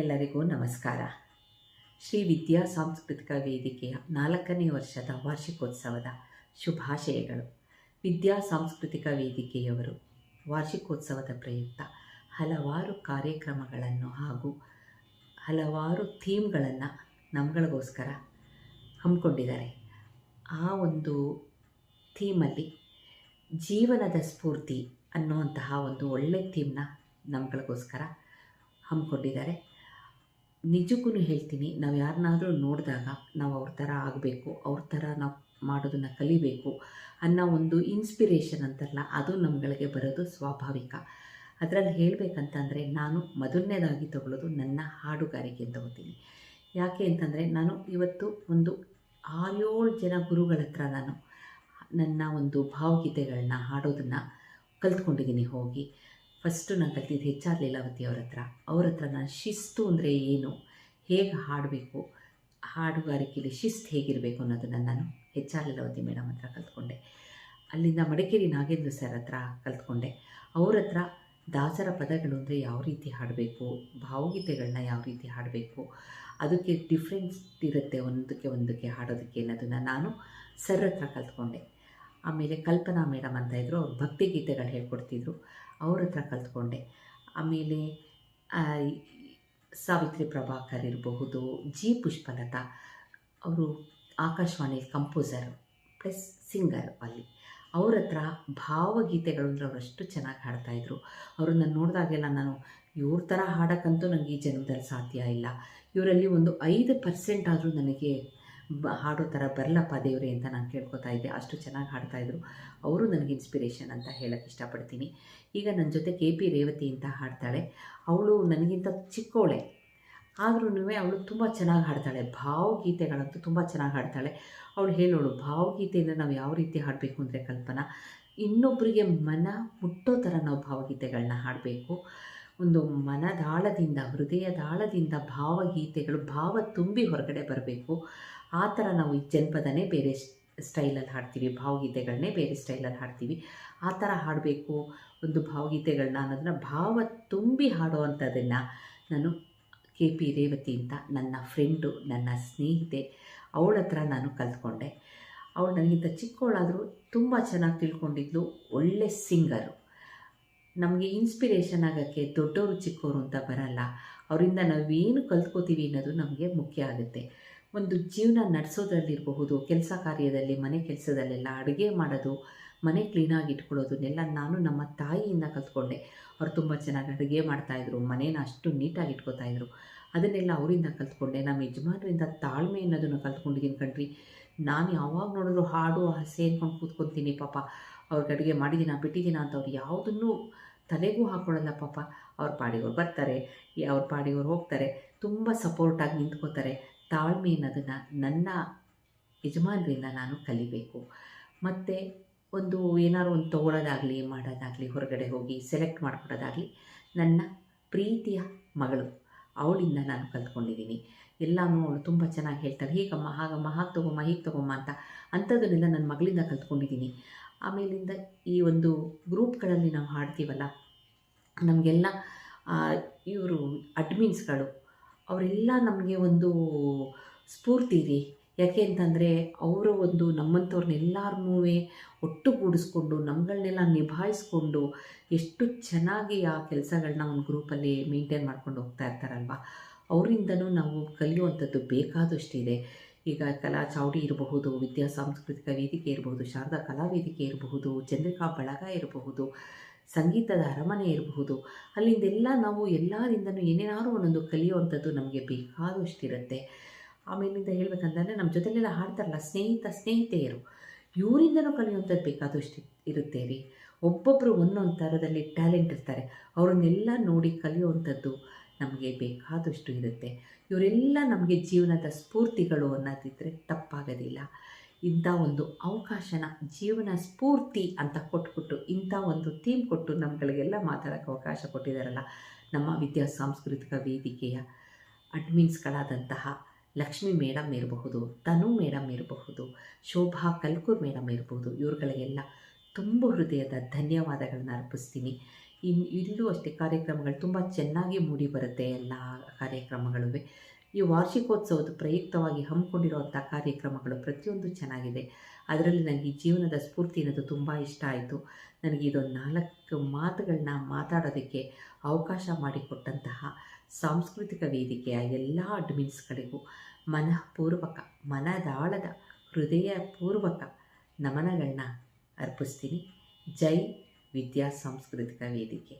ಎಲ್ಲರಿಗೂ ನಮಸ್ಕಾರ. ಶ್ರೀ ವಿದ್ಯಾ ಸಾಂಸ್ಕೃತಿಕ ವೇದಿಕೆಯ ನಾಲ್ಕನೇ ವರ್ಷದ ವಾರ್ಷಿಕೋತ್ಸವದ ಶುಭಾಶಯಗಳು. ವಿದ್ಯಾ ಸಾಂಸ್ಕೃತಿಕ ವೇದಿಕೆಯವರು ವಾರ್ಷಿಕೋತ್ಸವದ ಪ್ರಯುಕ್ತ ಹಲವಾರು ಕಾರ್ಯಕ್ರಮಗಳನ್ನು ಹಾಗೂ ಹಲವಾರು ಥೀಮ್ಗಳನ್ನು ನಮ್ಗಳಿಗೋಸ್ಕರ ಹಮ್ಮಿಕೊಂಡಿದ್ದಾರೆ. ಆ ಒಂದು ಥೀಮಲ್ಲಿ ಜೀವನದ ಸ್ಫೂರ್ತಿ ಅನ್ನುವಂತಹ ಒಂದು ಒಳ್ಳೆ ಥೀಮ್ನ ನಮ್ಗಳಿಗೋಸ್ಕರ ಹಮ್ಮಿಕೊಂಡಿದ್ದಾರೆ. ನಿಜಕ್ಕೂ ಹೇಳ್ತೀನಿ, ನಾವು ಯಾರನ್ನಾದರೂ ನೋಡಿದಾಗ ನಾವು ಅವ್ರ ಥರ ಆಗಬೇಕು, ಅವ್ರ ಥರ ನಾವು ಮಾಡೋದನ್ನು ಕಲಿಬೇಕು ಅನ್ನೋ ಒಂದು ಇನ್ಸ್ಪಿರೇಷನ್ ಅಂತಾರಲ್ಲ, ಅದು ನಮ್ಗಳಿಗೆ ಬರೋದು ಸ್ವಾಭಾವಿಕ. ಅದರಲ್ಲಿ ಹೇಳಬೇಕಂತಂದರೆ ನಾನು ಮೊದಲನೇದಾಗಿ ತಗೊಳ್ಳೋದು ನನ್ನ ಹಾಡುಗಾರಿಕೆ ತಗೋತೀನಿ ಯಾಕೆ ಅಂತಂದರೆ ನಾನು ಇವತ್ತು ಒಂದು ಆರೇಳು ಜನ ಗುರುಗಳ ಹತ್ರ ನಾನು ನನ್ನ ಒಂದು ಭಾವಗೀತೆಗಳನ್ನ ಹಾಡೋದನ್ನು ಕಲ್ತ್ಕೊಂಡಿದ್ದೀನಿ ಹೋಗಿ. ಫಸ್ಟು ನಾನು ಕಲ್ತಿದ್ದು ಹೆಚ್ ಆರ್ ಲೀಲಾವತಿ ಅವ್ರ ಹತ್ರ. ಅವ್ರ ಹತ್ರ ನಾನು ಶಿಸ್ತು ಅಂದರೆ ಏನು? ಹೇಗೆ ಹಾಡಬೇಕು? ಹಾಡುಗಾರಿಕೆಯಲ್ಲಿ ಶಿಸ್ತು ಹೇಗಿರಬೇಕು ಅನ್ನೋದನ್ನು ನಾನು ಹೆಚ್ ಆರ್ ಲೀಲಾವತಿ ಮೇಡಮ್ ಹತ್ರ ಕಲ್ತ್ಕೊಂಡೆ. ಅಲ್ಲಿಂದ ಮಡಿಕೇರಿ ನಾಗೇಂದ್ರ ಸರ್ ಹತ್ರ ಕಲ್ತ್ಕೊಂಡೆ. ಅವ್ರ ಹತ್ರ ದಾಸರ ಪದಗಳು ಅಂದರೆ ಯಾವ ರೀತಿ ಹಾಡಬೇಕು? ಭಾವಗೀತೆಗಳನ್ನ ಯಾವ ರೀತಿ ಹಾಡಬೇಕು? ಅದಕ್ಕೆ ಡಿಫ್ರೆನ್ಸ್ ಇರುತ್ತೆ ಒಂದಕ್ಕೆ ಒಂದಕ್ಕೆ ಹಾಡೋದಕ್ಕೆ ಅನ್ನೋದನ್ನು ನಾನು ಸರ್ ಹತ್ರ ಕಲ್ತ್ಕೊಂಡೆ. ಆಮೇಲೆ ಕಲ್ಪನಾ ಮೇಡಮ್ ಅಂತ ಇದ್ದರು ಅವ್ರು ಭಕ್ತಿ ಗೀತೆಗಳು ಹೇಳ್ಕೊಡ್ತಿದ್ರು, ಅವ್ರ ಹತ್ರ ಕಲ್ತ್ಕೊಂಡೆ. ಆಮೇಲೆ ಸಾವಿತ್ರಿ ಪ್ರಭಾಕರ್ ಇರಬಹುದು, ಜಿ ಪುಷ್ಪಲತಾ, ಅವರು ಆಕಾಶವಾಣಿ ಕಂಪೋಸರ್, ಪ್ಲಸ್ ಸಿಂಗರ್ ಅಲ್ಲಿ. ಅವ್ರ ಹತ್ರ ಭಾವಗೀತೆಗಳು ಅಂದರೆ ಅವರು ಅಷ್ಟು ಚೆನ್ನಾಗಿ ಹಾಡ್ತಾಯಿದ್ರು ಅವರನ್ನು ನೋಡಿದಾಗೆಲ್ಲ ನಾನು, ಇವ್ರ ಥರ ಹಾಡೋಕ್ಕಂತೂ ನನಗೆ ಈ ಜನ್ಮದಲ್ಲಿ ಸಾಧ್ಯ ಇಲ್ಲ. ಇವರಲ್ಲಿ ಒಂದು ಐದು ಪರ್ಸೆಂಟ್ ಆದರೂ ನನಗೆ ಹಾಡೋ ಥರ ಬರಲಪ್ಪ ದೇವರೇ ಅಂತ ನಾನು ಕೇಳ್ಕೊತಾ ಇದ್ದೆ. ಅಷ್ಟು ಚೆನ್ನಾಗಿ ಹಾಡ್ತಾಯಿದ್ರು ಅವರು ನನಗೆ ಇನ್ಸ್ಪಿರೇಷನ್ ಅಂತ ಹೇಳೋಕ್ಕೆ ಇಷ್ಟಪಡ್ತೀನಿ. ಈಗ ನನ್ನ ಜೊತೆ ಕೆ ಪಿ ರೇವತಿ ಅಂತ ಹಾಡ್ತಾಳೆ. ಅವಳು ನನಗಿಂತ ಚಿಕ್ಕವಳೆ ಆದ್ರೂ ಅವಳು ತುಂಬ ಚೆನ್ನಾಗಿ ಹಾಡ್ತಾಳೆ. ಭಾವಗೀತೆಗಳಂತೂ ತುಂಬ ಚೆನ್ನಾಗಿ ಹಾಡ್ತಾಳೆ. ಅವಳು ಹೇಳೋಳು ಭಾವಗೀತೆಯಿಂದ ನಾವು ಯಾವ ರೀತಿ ಹಾಡಬೇಕು ಅಂದರೆ ಕಲ್ಪನಾ? ಇನ್ನೊಬ್ಬರಿಗೆ ಮನ ಮುಟ್ಟೋ ಥರ ನಾವು ಭಾವಗೀತೆಗಳನ್ನ ಹಾಡಬೇಕು. ಒಂದು ಮನದಾಳದಿಂದ, ಹೃದಯದಾಳದಿಂದ ಭಾವಗೀತೆಗಳು, ಭಾವ ತುಂಬಿ ಹೊರಗಡೆ ಬರಬೇಕು. ಆ ಥರ ನಾವು ಈ ಜನಪದನೇ ಬೇರೆ ಸ್ಟೈಲಲ್ಲಿ ಹಾಡ್ತೀವಿ ಭಾವಗೀತೆಗಳನ್ನೇ ಬೇರೆ ಸ್ಟೈಲಲ್ಲಿ ಹಾಡ್ತೀವಿ. ಆ ಥರ ಹಾಡಬೇಕು, ಒಂದು ಭಾವಗೀತೆಗಳನ್ನ ಅನ್ನೋದನ್ನ ಭಾವ ತುಂಬಿ ಹಾಡುವಂಥದ್ದನ್ನು ನಾನು ಕೆ ಪಿ ರೇವತಿ ಅಂತ ನನ್ನ ಫ್ರೆಂಡು, ನನ್ನ ಸ್ನೇಹಿತೆ, ಅವಳ ಹತ್ರ ನಾನು ಕಲ್ತ್ಕೊಂಡೆ. ಅವಳು ನನಗಿಂತ ಚಿಕ್ಕವಳಾದರೂ ತುಂಬ ಚೆನ್ನಾಗಿ ತಿಳ್ಕೊಂಡಿದ್ಲು, ಒಳ್ಳೆ ಸಿಂಗರು. ನಮಗೆ ಇನ್ಸ್ಪಿರೇಷನ್ ಆಗೋಕ್ಕೆ ದೊಡ್ಡವರು ಚಿಕ್ಕವರು ಅಂತ ಬರಲ್ಲ. ಅವರಿಂದ ನಾವೇನು ಕಲ್ತ್ಕೋತೀವಿ ಅನ್ನೋದು ನಮಗೆ ಮುಖ್ಯ ಆಗುತ್ತೆ. ಒಂದು ಜೀವನ ನಡೆಸೋದ್ರಲ್ಲಿರಬಹುದು, ಕೆಲಸ ಕಾರ್ಯದಲ್ಲಿ, ಮನೆ ಕೆಲಸದಲ್ಲೆಲ್ಲ ಅಡುಗೆ ಮಾಡೋದು, ಮನೆ ಕ್ಲೀನಾಗಿ ಇಟ್ಕೊಳ್ಳೋದನ್ನೆಲ್ಲ ನಾನು ನಮ್ಮ ತಾಯಿಯಿಂದ ಕಲ್ತ್ಕೊಂಡೆ. ಅವ್ರು ತುಂಬ ಚೆನ್ನಾಗಿ ಅಡುಗೆ ಮಾಡ್ತಾಯಿದ್ರು ಮನೇನ ಅಷ್ಟು ನೀಟಾಗಿ ಇಟ್ಕೋತಾಯಿದ್ರು ಅದನ್ನೆಲ್ಲ ಅವರಿಂದ ಕಲ್ತ್ಕೊಂಡೆ. ನಮ್ಮ ಯಜಮಾನರಿಂದ ತಾಳ್ಮೆ ಅನ್ನೋದನ್ನು ಕಲ್ತ್ಕೊಂಡಿದ್ದೀನಿ ಕಣ್ರಿ. ನಾನು ಯಾವಾಗ ನೋಡಿದ್ರು ಹಾಡು, ಹಸೆ ಅಂದ್ಕೊಂಡು ಕೂತ್ಕೊತೀನಿ ಪಾಪ. ಅವ್ರಿಗೆ ಅಡುಗೆ ಮಾಡಿದ್ದೀನ ಬಿಟ್ಟಿದ್ದೀನ ಅಂತ ಅವ್ರು ಯಾವುದನ್ನು ತಲೆಗೂ ಹಾಕ್ಕೊಳ್ಳಲ್ಲ ಪಾಪ. ಅವ್ರ ಪಾಡಿಗೆ ಬರ್ತಾರೆ, ಅವ್ರ ಪಾಡಿಗೆ ಹೋಗ್ತಾರೆ, ತುಂಬ ಸಪೋರ್ಟಾಗಿ ನಿಂತ್ಕೋತಾರೆ. ತಾಳ್ಮೆ ಅನ್ನೋದನ್ನು ನನ್ನ ಯಜಮಾನರಿಂದ ನಾನು ಕಲಿಬೇಕು. ಮತ್ತು ಒಂದು ಏನಾದ್ರು ಒಂದು ತೊಗೊಳೋದಾಗಲಿ, ಮಾಡೋದಾಗಲಿ, ಹೊರಗಡೆ ಹೋಗಿ ಸೆಲೆಕ್ಟ್ ಮಾಡ್ಕೊಡೋದಾಗಲಿ ನನ್ನ ಪ್ರೀತಿಯ ಮಗಳು ಅವಳಿಂದ ನಾನು ಕಲ್ತ್ಕೊಂಡಿದ್ದೀನಿ. ಎಲ್ಲನೂ ಅವಳು ತುಂಬ ಚೆನ್ನಾಗಿ ಹೇಳ್ತಾರೆ ಹೀಗಮ್ಮ, ಹಾಗಮ್ಮ, ಹಾಗೆ ತೊಗೊಮ್ಮ, ಹೀಗೆ ತೊಗೊಮ್ಮ ಅಂತ ಅಂಥದ್ದನ್ನೆಲ್ಲ ನನ್ನ ಮಗಳಿಂದ ಕಲ್ತ್ಕೊಂಡಿದ್ದೀನಿ. ಆಮೇಲಿಂದ ಈ ಒಂದು ಗ್ರೂಪ್ಗಳಲ್ಲಿ ನಾವು ಹಾಡ್ತೀವಲ್ಲ, ನಮಗೆಲ್ಲ ಇವರು ಅಡ್ಮಿನ್ಸ್ಗಳು ಅವರೆಲ್ಲ ನಮಗೆ ಒಂದು ಸ್ಫೂರ್ತಿ ರೀ. ಯಾಕೆ ಅಂತಂದರೆ ಅವರು ಒಂದು ನಮ್ಮಂಥವ್ರನ್ನೆಲ್ಲರನ್ನೂ ಒಟ್ಟುಗೂಡಿಸ್ಕೊಂಡು ನಮ್ಗಳನ್ನೆಲ್ಲ ನಿಭಾಯಿಸ್ಕೊಂಡು ಎಷ್ಟು ಚೆನ್ನಾಗಿ ಆ ಕೆಲಸಗಳನ್ನ ಒಂದು ಗ್ರೂಪಲ್ಲಿ ಮೇಂಟೈನ್ ಮಾಡ್ಕೊಂಡು ಹೋಗ್ತಾ ಇರ್ತಾರಲ್ವ? ಅವರಿಂದನೂ ನಾವು ಕಲಿಯುವಂಥದ್ದು ಬೇಕಾದಷ್ಟಿದೆ. ಈಗ ಕಲಾ ಚಾವಡಿ ಇರಬಹುದು, ವಿದ್ಯಾ ಸಾಂಸ್ಕೃತಿಕ ವೇದಿಕೆ ಇರಬಹುದು, ಶಾರದಾ ಕಲಾ ವೇದಿಕೆ ಇರಬಹುದು, ಚಂದ್ರಿಕಾ ಬಳಗ ಇರಬಹುದು, ಸಂಗೀತದ ಅರಮನೆ ಇರಬಹುದು. ಅಲ್ಲಿಂದೆಲ್ಲ ನಾವು ಎಲ್ಲರಿಂದನೂ ಏನೇನಾದರೂ ಒಂದೊಂದು ಕಲಿಯುವಂಥದ್ದು ನಮಗೆ ಬೇಕಾದಷ್ಟಿರುತ್ತೆ. ಆಮೇಲಿಂದ ಹೇಳಬೇಕಂತಂದರೆ ನಮ್ಮ ಜೊತೆಲೆಲ್ಲ ಹಾಡ್ತಾರಲ್ಲ, ಸ್ನೇಹಿತ ಸ್ನೇಹಿತೆಯರು. ಇವರಿಂದನೂ ಕಲಿಯುವಂಥದ್ದು ಬೇಕಾದಷ್ಟು ಇರುತ್ತೆ ರೀ. ಒಬ್ಬೊಬ್ಬರು ಒಂದೊಂದು ಥರದಲ್ಲಿ ಟ್ಯಾಲೆಂಟ್ ಇರ್ತಾರೆ. ಅವರನ್ನೆಲ್ಲ ನೋಡಿ ಕಲಿಯುವಂಥದ್ದು. ನಮಗೆ ಬೇಕಾದಷ್ಟು ಇರುತ್ತೆ. ಇವರೆಲ್ಲ ನಮಗೆ ಜೀವನದ ಸ್ಫೂರ್ತಿಗಳು ಅನ್ನೋದಿದ್ದರೆ ತಪ್ಪಾಗೋದಿಲ್ಲ. ಇಂಥ ಒಂದು ಅವಕಾಶನ, ಜೀವನ ಸ್ಫೂರ್ತಿ ಅಂತ ಕೊಟ್ಬಿಟ್ಟು, ಇಂಥ ಒಂದು ಥೀಮ್ ಕೊಟ್ಟು ನಮ್ಗಳಿಗೆಲ್ಲ ಮಾತಾಡೋಕ್ಕೆ ಅವಕಾಶ ಕೊಟ್ಟಿದ್ದಾರಲ್ಲ, ನಮ್ಮ ವಿದ್ಯಾ ಸಾಂಸ್ಕೃತಿಕ ವೇದಿಕೆಯ ಅಡ್ಮಿನ್ಸ್ಗಳಾದಂತಹ ಲಕ್ಷ್ಮಿ ಮೇಡಮ್ ಇರಬಹುದು, ತನು ಮೇಡಮ್ ಇರಬಹುದು, ಶೋಭಾ ಕಲ್ಕೂರ್ ಮೇಡಮ್ ಇರಬಹುದು, ಇವ್ರುಗಳಿಗೆಲ್ಲ ತುಂಬ ಹೃದಯದ ಧನ್ಯವಾದಗಳನ್ನ ಅರ್ಪಿಸ್ತೀನಿ. ಇನ್ನು ಇಲ್ಲೂ ಅಷ್ಟೇ ಕಾರ್ಯಕ್ರಮಗಳು ತುಂಬ ಚೆನ್ನಾಗಿ ಮೂಡಿ ಬರುತ್ತೆ ಎಲ್ಲ ಕಾರ್ಯಕ್ರಮಗಳು ಈ ವಾರ್ಷಿಕೋತ್ಸವದ ಪ್ರಯುಕ್ತವಾಗಿ ಹಮ್ಮಿಕೊಂಡಿರುವಂಥ ಕಾರ್ಯಕ್ರಮಗಳು ಪ್ರತಿಯೊಂದು ಚೆನ್ನಾಗಿದೆ. ಅದರಲ್ಲಿ ನನಗೆ ಜೀವನದ ಸ್ಫೂರ್ತಿ ಅನ್ನೋದು ತುಂಬ ಇಷ್ಟ ಆಯಿತು. ನನಗೆ ಇದೊಂದು ನಾಲ್ಕು ಮಾತುಗಳನ್ನ ಮಾತಾಡೋದಕ್ಕೆ ಅವಕಾಶ ಮಾಡಿಕೊಟ್ಟಂತಹ ಸಾಂಸ್ಕೃತಿಕ ವೇದಿಕೆಯ ಎಲ್ಲ ಅಡ್ಮಿನ್ಸ್ಗಳಿಗೂ ಮನಃಪೂರ್ವಕ, ಮನದಾಳದ, ಹೃದಯಪೂರ್ವಕ ನಮನಗಳನ್ನ ಅರ್ಪಿಸ್ತೀನಿ. ಜೈ ವಿದ್ಯಾ ಸಾಂಸ್ಕೃತಿಕ ವೇದಿಕೆ